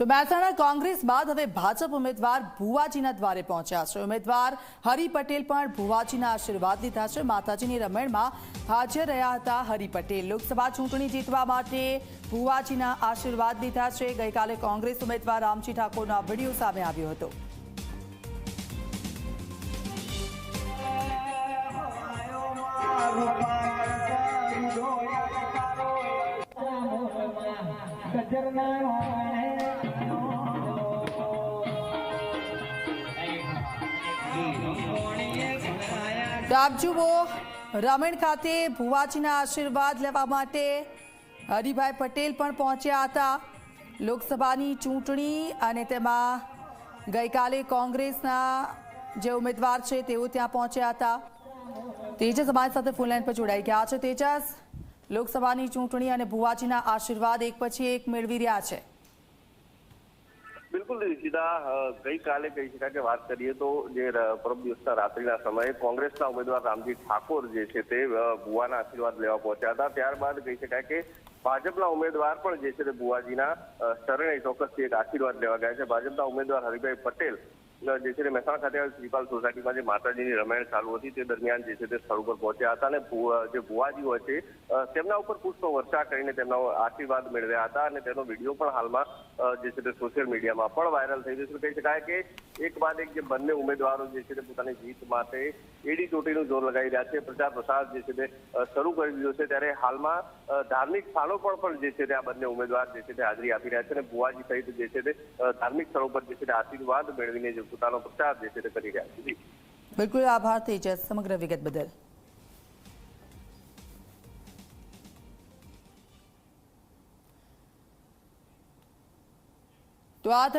તો મહેસાણા કોંગ્રેસ બાદ હવે ભાજપ ઉમેદવાર ભુવાજીના દ્વારે પહોંચ્યા છે. ઉમેદવાર હરિ પટેલ પણ ભુવાજીના આશીર્વાદ લીધા છે. માતાજીની રમણમાં હાજર રહ્યા હતા હરિ પટેલ. લોકસભા ચૂંટણી જીતવા માટે ભુવાજીના આશીર્વાદ લીધા છે. ગઈકાલે કોંગ્રેસ ઉમેદવાર રામજી ઠાકોરનો આ વીડિયો સામે આવ્યો હતો. તો આપ જુઓ, રમણ ખાતે ભુવાજીના આશીર્વાદ લેવા માટે હરિભાઈ પટેલ પણ પહોંચ્યા હતા. લોકસભાની ચૂંટણી અને તેમાં ગઈકાલે કોંગ્રેસના જે ઉમેદવાર છે તેઓ ત્યાં પહોંચ્યા હતા. તેજસ અમારી સાથે ફોન લાઈન પર જોડાઈ ગયા છે. તેજસ, લોકસભાની ચૂંટણી અને ભુવાજીના આશીર્વાદ એક પછી એક મેળવી રહ્યા છે. બિલકુલ સીધા ગઈકાલે કહી શકાય કે વાત કરીએ તો જે પરમ દિવસના રાત્રિના સમયે કોંગ્રેસના ઉમેદવાર રામજી ઠાકોર જે છે તે અ, ભુવાના આશીર્વાદ લેવા પહોંચ્યા હતા. ત્યારબાદ કહી શકાય કે ભાજપના ઉમેદવાર પણ જે છે તે ભુવાજીના શરણે ચોક્કસથી એક આશીર્વાદ લેવા ગયા છે. ભાજપના ઉમેદવાર હરિભાઈ પટેલ જે છે મહેસાણા ખાતે શ્રીપાલ સોસાયટીમાં જે માતાજીની રમાયણ ચાલુ હતી. તે દરમિયાન જે છે તે સ્થળ ઉપર પહોંચ્યા હતા અને જે ભુવાજીઓ છે તેમના ઉપર પુષ્પ વર્ષા કરીને તેમના આશીર્વાદ મેળવ્યા હતા અને તેનો વીડિયો પણ હાલમાં જે છે તે સોશિયલ મીડિયામાં પણ વાયરલ થઈ રહ્યો છે. કહી શકાય કે એક બાદ એક જે બંને ઉમેદવારો જે છે તે પોતાની જીત માટે એડી ચોટીનું જોર લગાવી રહ્યા છે. પ્રચાર પ્રસાર જે છે તે શરૂ કરી દીધો છે. ત્યારે હાલમાં ધાર્મિક સ્થળો પર પણ જે છે તે આ બંને ઉમેદવાર જે છે તે હાજરી આપી રહ્યા છે અને ભુવાજી સહિત જે છે તે ધાર્મિક સ્થળો પર જે છે તે આશીર્વાદ મેળવીને જે પોતાનો પ્રચાર જે છે તે કરી રહ્યા છે. બિલકુલ આભાર તેજસ, સમગ્ર વિગત બદલ તો આ